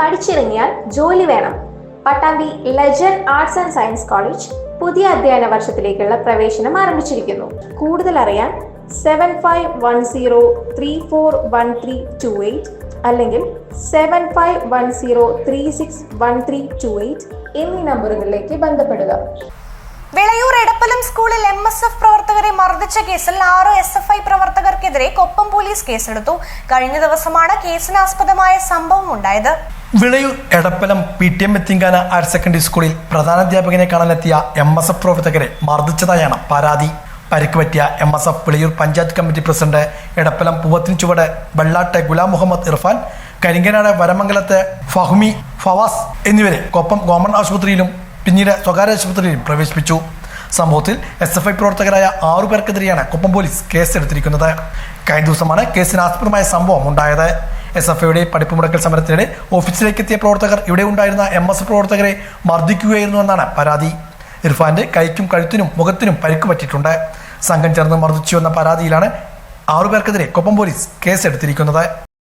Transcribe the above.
പഠിച്ചിറങ്ങിയാൽ ജോലി വേണം. Pattambi legend arts and science college പുതിയ അധ്യയന വർഷത്തിലേക്കുള്ള പ്രവേശനം ആരംഭിച്ചിരിക്കുന്നു. കൂടുതൽ അറിയാൻ seven five one zero three four one three two eight അല്ലെങ്കിൽ seven five one zero three six one three two eight എന്നീ നമ്പറുകളിലേക്ക് ബന്ധപ്പെടുക. വിളയൂർ എടപ്പലം സ്കൂളിൽ എം എസ് എഫ് പ്രവർത്തകരെ മർദ്ദിച്ച കേസിൽ ആറ് എസ് എഫ് ഐ പ്രവർത്തകർക്കെതിരെ കൊപ്പം പോലീസ് കേസെടുത്തു. കഴിഞ്ഞ ദിവസമാണ് കേസിനാസ്പദമായ സംഭവം ഉണ്ടായത്. Vilayur Edappalam P T M എത്തിങ്കാന higher secondary സ്കൂളിൽ പ്രധാനാധ്യാപകനെ കാണാനെത്തിയ എം എസ് എഫ് പ്രവർത്തകരെ മർദ്ദിച്ചതായാണ് പരാതി. പരിക്ക് പറ്റിയ M S F Vilayur panchayat committee president Edappalam പൂവത്തിന് ചുവട് വെള്ളാട്ടെ ഗുലാം മുഹമ്മദ് ഇർഫാൻ കരിങ്കനാട് വരമംഗലത്തെ ഫഹ്മി ഫവാസ് എന്നിവരെ കൊപ്പം ഗവൺമെന്റ് ആശുപത്രിയിലും പിന്നീട് സ്വകാര്യ ആശുപത്രിയിലും പ്രവേശിപ്പിച്ചു. സംഭവത്തിൽ എസ് എഫ് ഐ പ്രവർത്തകരായ ആറു പേർക്കെതിരെയാണ് കൊപ്പം പോലീസ് കേസെടുത്തിരിക്കുന്നത്. കഴിഞ്ഞ ദിവസമാണ് കേസിന് ആസ്പദമായ സംഭവം ഉണ്ടായത്. എസ് എഫ് ഐയുടെ പഠിപ്പ് മുടക്കൽ സമരത്തിനിടെ ഓഫീസിലേക്ക് എത്തിയ പ്രവർത്തകർ ഇവിടെ ഉണ്ടായിരുന്ന എം എസ് പ്രവർത്തകരെ മർദ്ദിക്കുകയായിരുന്നു എന്നാണ് പരാതി. ഇർഫാന്റെ കൈക്കും കഴുത്തിനും മുഖത്തിനും പരിക്ക് പറ്റിയിട്ടുണ്ട്. സംഘം ചേർന്ന് മർദ്ദിച്ചു എന്ന പരാതിയിലാണ് ആറുപേർക്കെതിരെ കൊപ്പം പോലീസ് കേസെടുത്തിരിക്കുന്നത്.